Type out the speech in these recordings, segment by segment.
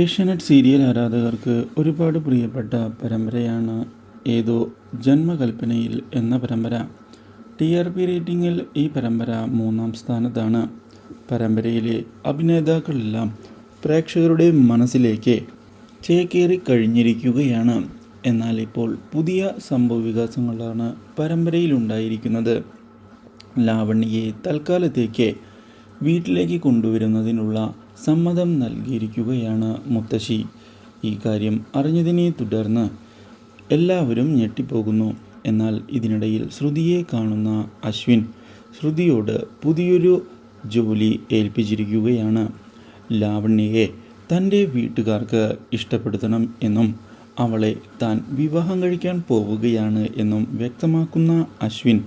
Asianet serial ആരാധകർക്ക് ഒരുപാട് പ്രിയപ്പെട്ട പരമ്പരയാണ് ഏതോ ജന്മകൽപ്പനയിൽ എന്ന പരമ്പര. ടി ആർ പി റേറ്റിംഗിൽ ഈ പരമ്പര മൂന്നാം സ്ഥാനത്താണ്. പരമ്പരയിലെ അഭിനേതാക്കളെല്ലാം പ്രേക്ഷകരുടെ മനസ്സിലേക്ക് ചേക്കേറി കഴിഞ്ഞിരിക്കുകയാണ്. എന്നാൽ ഇപ്പോൾ പുതിയ സംഭവവികാസങ്ങളാണ് പരമ്പരയിലുണ്ടായിരിക്കുന്നത് ലാവണ്യയെ തൽക്കാലത്തേക്ക് വീട്ടിലേക്ക് കൊണ്ടുവരുന്നതിനുള്ള സമ്മതം നൽകിയിരിക്കുകയാണ് മുത്തശ്ശി. ഈ കാര്യം അറിഞ്ഞതിനെ തുടർന്ന് എല്ലാവരും ഞെട്ടിപ്പോകുന്നു. എന്നാൽ ഇതിനിടയിൽ ശ്രുതിയെ കാണുന്ന അശ്വിൻ ശ്രുതിയോട് പുതിയൊരു ജോലി ഏൽപ്പിച്ചിരിക്കുകയാണ്. ലാവണ്യയെ തന്റെ വീട്ടുകാർക്ക് ഇഷ്ടപ്പെടുത്തണം എന്നും അവളെ താൻ വിവാഹം കഴിക്കാൻ പോവുകയാണ് എന്നും വ്യക്തമാക്കുന്ന അശ്വിൻ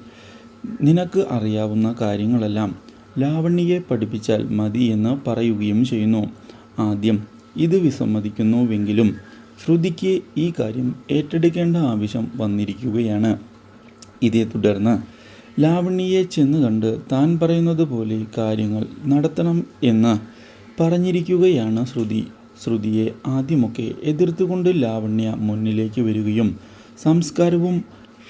നിനക്ക് അറിയാവുന്ന കാര്യങ്ങളെല്ലാം ലാവണ്യയെ പഠിപ്പിച്ചാൽ മതി എന്ന് പറയുകയും ചെയ്യുന്നു. ആദ്യം ഇത് വിസമ്മതിക്കുന്നുവെങ്കിലും ശ്രുതിക്ക് ഈ കാര്യം ഏറ്റെടുക്കേണ്ട ആവശ്യം വന്നിരിക്കുകയാണ്. ഇതേ തുടർന്ന് ലാവണ്യയെ ചെന്ന് കണ്ട് താൻ പറയുന്നത് പോലെ കാര്യങ്ങൾ നടത്തണം എന്ന് പറഞ്ഞിരിക്കുകയാണ് ശ്രുതി. ശ്രുതിയെ ആദ്യമൊക്കെ എതിർത്തുകൊണ്ട് ലാവണ്യ മുന്നിലേക്ക് വരികയും സംസ്കാരവും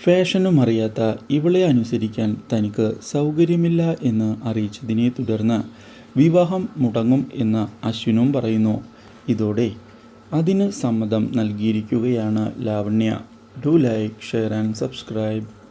ഫാഷനും അറിയാത്ത ഇവളെ അനുസരിക്കാൻ തനിക്ക് സൗകര്യമില്ല എന്ന് അറിയിച്ചതിനെ തുടർന്ന് വിവാഹം മുടങ്ങും എന്ന് അശ്വിനും പറയുന്നു. ഇതോടെ അതിന് സമ്മതം നൽകിയിരിക്കുകയാണ് Lavanya. Do like share and subscribe.